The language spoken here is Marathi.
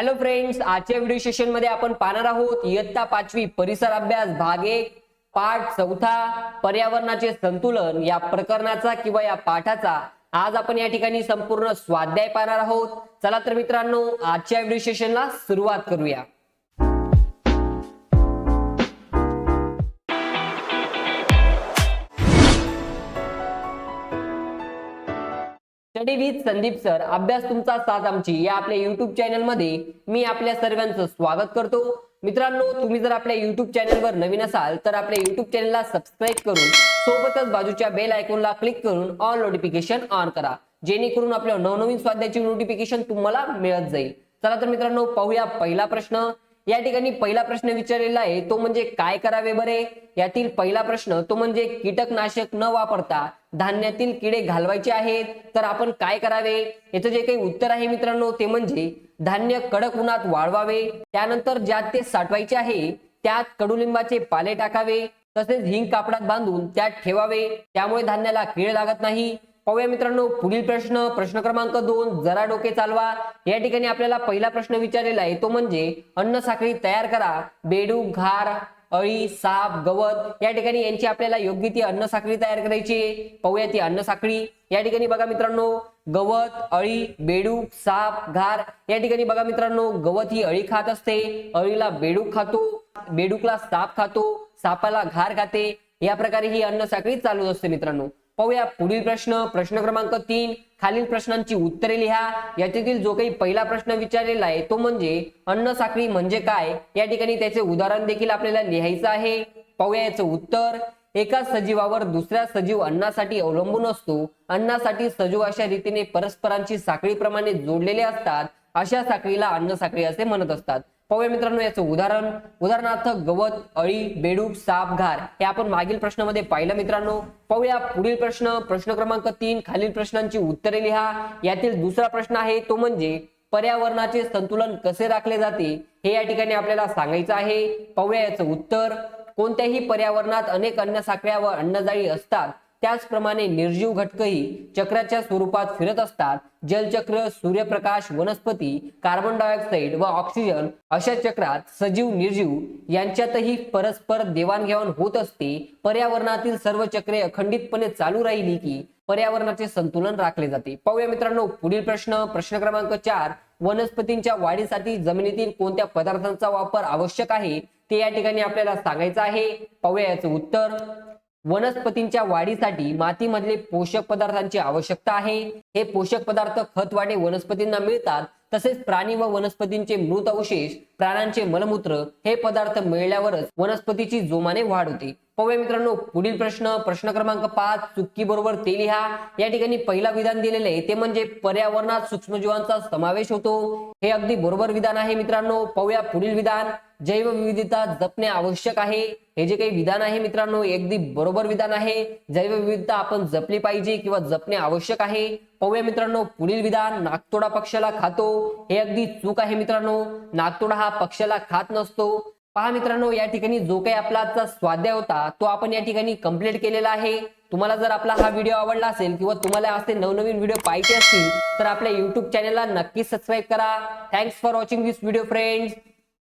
हॅलो फ्रेंड्स आजच्या व्हिडिओ सेशनमध्ये आपण पाहणार आहोत इयत्ता पाचवी परिसर अभ्यास भाग एक पाठ चौथा पर्यावरणाचे संतुलन या प्रकरणाचा किंवा या पाठाचा. आज आपण या ठिकाणी संपूर्ण स्वाध्याय पाहणार आहोत. चला तर मित्रांनो आजच्या व्हिडिओ सेशनला सुरुवात करूया. स्टडी विथ संदीप सर अभ्यास तुमचा साथ आमची. या आपल्या युट्यूब चॅनलमध्ये मी आपल्या सर्वांचं स्वागत करतो. मित्रांनो तुम्ही जर आपल्या युट्यूब चॅनलवर नवीन असाल तर आपल्या युट्यूब चॅनलला सबस्क्राईब करून सोबतच बाजूच्या बेल आयकॉनला क्लिक करून ऑल नोटिफिकेशन ऑन करा. जेणेकरून आपल्या नवनवीन स्वाध्यायाची नोटिफिकेशन तुम्हाला मिळत जाईल. चला तर मित्रांनो पाहूया पहिला प्रश्न. या ठिकाणी पहिला प्रश्न विचारलेला आहे तो म्हणजे काय करावे बरे? यातील पहिला प्रश्न तो म्हणजे कीटकनाशक न वापरता धान्यातील किडे घालवायचे आहेत तर आपण काय करावे? याचं जे काही उत्तर आहे मित्रांनो ते म्हणजे धान्य कडक उन्हात वाळवावे त्यानंतर ज्यात ते साठवायचे आहे त्यात कडुलिंबाचे पाले टाकावे तसेच हिंग कापडात बांधून त्यात ठेवावे त्यामुळे धान्याला कीड लागत नाही. पाहूया मित्रांनो पुढील प्रश्न प्रश्न क्रमांक दोन जरा डोके चालवा. या ठिकाणी आपल्याला पहिला प्रश्न विचारलेला आहे तो म्हणजे अन्न साखळी तयार करा. बेडूक घार अळी साप गवत या ठिकाणी यांची आपल्याला योग्य ती अन्न साखळी तयार करायची पाहूया ती अन्न साखळी. या ठिकाणी बघा मित्रांनो गवत अळी बेडूक साप घार. या ठिकाणी बघा मित्रांनो गवत ही अळी खात असते. अळीला बेडूक खातो बेडूकला साप खातो सापाला घार खाते. या प्रकारे ही अन्न साखळी चालू असते मित्रांनो. पाहूया. पुढील प्रश्न प्रश्न क्रमांक तीन. खालील प्रश्नांची उत्तरे लिहा. याच्यातील जो काही पहिला प्रश्न विचारलेला आहे तो म्हणजे अन्न साखळी म्हणजे काय? या ठिकाणी त्याचे उदाहरण देखील आपल्याला लिहायचं आहे. पाहूया याचं उत्तर. एका सजीवावर दुसऱ्या सजीव अन्नासाठी अवलंबून असतो. अन्नासाठी सजीव अशा रीतीने परस्परांची साखळीप्रमाणे जोडलेले असतात. अशा साखळीला अन्न साखळी असे म्हणत असतात. पाहूया मित्रांनो याचं उदाहरण. उदाहरणार्थ गवत अळी बेडूक साप घार हे आपण मागील प्रश्नामध्ये पाहिलं मित्रांनो. पाहूया पुढील प्रश्न. प्रश्न क्रमांक तीन खालील प्रश्नांची उत्तरे लिहा. यातील दुसरा प्रश्न आहे तो म्हणजे पर्यावरणाचे संतुलन कसे राखले जाते हे या ठिकाणी आपल्याला सांगायचं आहे. पाहूया याचं उत्तर. कोणत्याही पर्यावरणात अनेक अन्न साखळ्या व अन्नजाळी असतात. त्याचप्रमाणे निर्जीव घटकही चक्राच्या स्वरूपात फिरत असतात. जलचक्र सूर्यप्रकाश वनस्पती कार्बन डायऑक्साईड व ऑक्सिजन अशा चक्रात सजीव निर्जीव यांच्यातही परस्पर देवाणघेवाण होत असते. पर्यावरणातील सर्व चक्रे अखंडितपणे चालू राहिली की पर्यावरणाचे संतुलन राखले जाते. पाहूया मित्रांनो पुढील प्रश्न. प्रश्न क्रमांक चार. वनस्पतींच्या वाढीसाठी जमिनीतील कोणत्या पदार्थांचा वापर आवश्यक आहे? ते या ठिकाणी आपल्याला सांगायचं आहे. पाहूया याचं उत्तर. वनस्पतींच्या वाढीसाठी मातीमधले पोषक पदार्थांची आवश्यकता आहे. हे पोषक पदार्थ खतवाटे वनस्पतींना मिळतात. तसेच प्राणी व वनस्पतींचे मृत अवशेष प्राण्यांचे मलमूत्र हे पदार्थ मिळल्यावरच वनस्पतीची जोमाने वाढ होते. पाहूया मित्रांनो पुढील प्रश्न प्रश्न क्रमांक पाच चुक्की बरोबर ते लिहा या ठिकाणी पहिला विधान दिलेलं आहे ते म्हणजे पर्यावरणात सूक्ष्मजीवांचा समावेश होतो. हे अगदी बरोबर विधान आहे मित्रांनो. पाहूया पुढील विधान. जैवविविधता जपणे आवश्यक आहे. हे जे काही विधान आहे मित्रांनो अगदी बरोबर विधान आहे. जैवविविधता आपण जपली पाहिजे किंवा जपणे आवश्यक आहे. पाहूया मित्रांनो पुढील विधान नागतोडा पक्षाला खातो. हे अगदी चूक आहे मित्रांनो. नागतोडा हा पक्षाला खात नसतो. पहा मित्रांनो या ठिकाणी जो काही आपला आजचा स्वाध्याय होता तो आपण या ठिकाणी कंप्लीट केलेला आहे. तुम्हाला जर आपला हा व्हिडिओ आवडला असेल किंवा तुम्हाला असे नवनवीन व्हिडिओ पाहिजे असतील तर आपल्या युट्यूब चॅनलला नक्की सबस्क्राईब करा. Thanks for watching this video friends